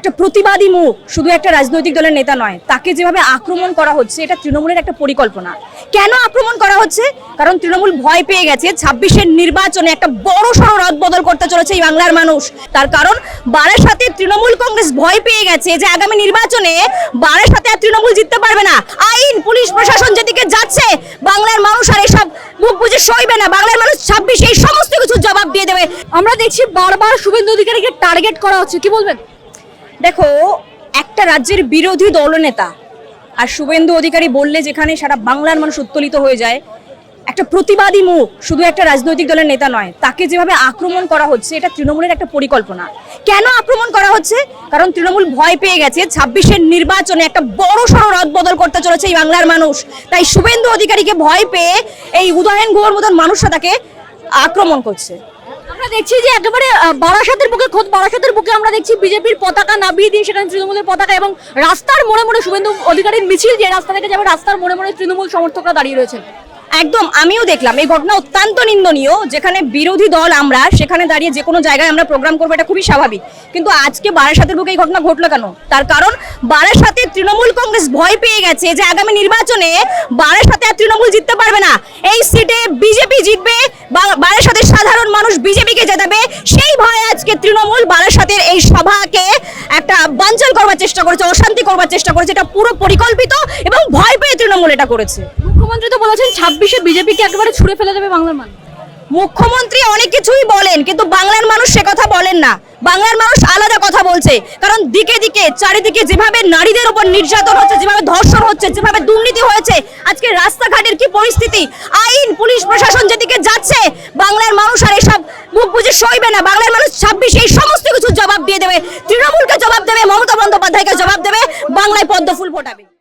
একটা প্রতিবাদী মুখ, শুধু একটা রাজনৈতিক দলের নেতা নয়, তাকে যেভাবে আক্রমণ করা হচ্ছে, এটা তৃণমূলের একটা পরিকল্পনা। কেন আক্রমণ করা হচ্ছে? কারণ তৃণমূল ভয় পেয়ে গেছে, ছাব্বিশের নির্বাচনে একটা বড় সড়ো রদ বদল করতে চলেছে এই বাংলার মানুষ। তার কারণ বারের সাথে তৃণমূল কংগ্রেস ভয় পেয়ে গেছে যে আগামী নির্বাচনে বারের সাথে আর তৃণমূল জিততে পারবে না। আইন, পুলিশ প্রশাসন যেদিকে যাচ্ছে, বাংলার মানুষ আর এসব মুখ বুঝে সইবে না। বাংলার মানুষ ছাব্বিশে এই সমস্ত কিছু জবাব দিয়ে দেবে। আমরা দেখছি বারবার শুভেন্দু অধিকারীকে টার্গেট করা হচ্ছে, কি বলবেন? দেখো, একটা রাজ্যের বিরোধী দলনেতা, আর শুভেন্দু অধিকারী বললে যেখানে সারা বাংলার মানুষ উত্তোলিত হয়ে যায়, একটা প্রতিবাদী মুখ শুধু একটা রাজনৈতিক দলের নেতা নয়, তাকে যেভাবে আক্রমণ করা হচ্ছে, এটা তৃণমূলের একটা পরিকল্পনা। কেন আক্রমণ করা হচ্ছে? কারণ তৃণমূল ভয় পেয়ে গেছে, ছাব্বিশের নির্বাচনে একটা বড় সড়ো রদ বদল করতে চলেছে এই বাংলার মানুষ। তাই শুভেন্দু অধিকারীকে ভয় পেয়ে এই উদয়ন গুহর মতন মানুষরা তাকে আক্রমণ করছে। আমরা দেখছি যে একেবারে বারাসাতের বুকে, খোদ বারাসাতের বুকে আমরা দেখছি বিজেপির পতাকা নামিয়ে দিয়ে সেখানে তৃণমূলের পতাকা এবং রাস্তার মোড়ে মোড়ে শুভেন্দু অধিকারীর মিছিল যে রাস্তা থেকে যাবে, রাস্তার মোড়ে মোড়ে তৃণমূল সমর্থকরা দাঁড়িয়ে রয়েছেন। একদম, আমিও দেখলাম। এই ঘটনা অত্যন্ত নিন্দনীয়। যেখানে বিরোধী দল আমরা, সেখানে দাঁড়িয়ে যে কোনো জায়গায় আমরা প্রোগ্রাম করব, এটা খুবই স্বাভাবিক। কিন্তু আজকে বারাসাতের বুকে এই ঘটনা ঘটলো কেন? তার কারণ, বারাসাতে তৃণমূল কংগ্রেস ভয় পেয়ে গেছে যে আগামী নির্বাচনে বারাসাতে আর তৃণমূল জিততে পারবে না। এই সিটে বিজেপি জিতবে বা- বারাসাতের সাধারণ মানুষ বিজেপিকে জেতাবে ভয়ে আজকে তৃণমূল বারাসাতের এই সভাকে একটা বাঞ্চাল করবার চেষ্টা করেছে, অশান্তি করবার চেষ্টা করেছে, এটা পুরো পরিকল্পিত এবং ভয় পেয়ে তৃণমূল এটা করেছে। মুখ্যমন্ত্রী তো বলেছেন ছাব্বিশে বিজেপিকে একেবারে ছুড়ে ফেলে দেবে বাংলার মানুষ। মুখ্যমন্ত্রী অনেক কিছুই বলেন, কিন্তু বাংলার মানুষ সে কথা বলেন না। বাংলার মানুষ আলাদা কথা বলছে। কারণ দিকে দিকে, চারিদিকে যেভাবে নারীদের উপর নির্যাতন হচ্ছে, যেভাবে ধর্ষণ হচ্ছে, যেভাবে দুর্নীতি হয়েছে, আজকে রাস্তাঘাটের কি পরিস্থিতি? আইন, পুলিশ, প্রশাসন যেদিকে যাচ্ছে, বাংলার মানুষ আর এসব মুখ বুঝে সইবে না। বাংলার মানুষ ছাব্বিশে এই সমস্ত কিছু জবাব দিয়ে দেবে। তৃণমূলকে জবাব দেবে, মমতা বন্দ্যোপাধ্যায়কে জবাব দেবে, বাংলায় পদ্মফুল ফোটাবে।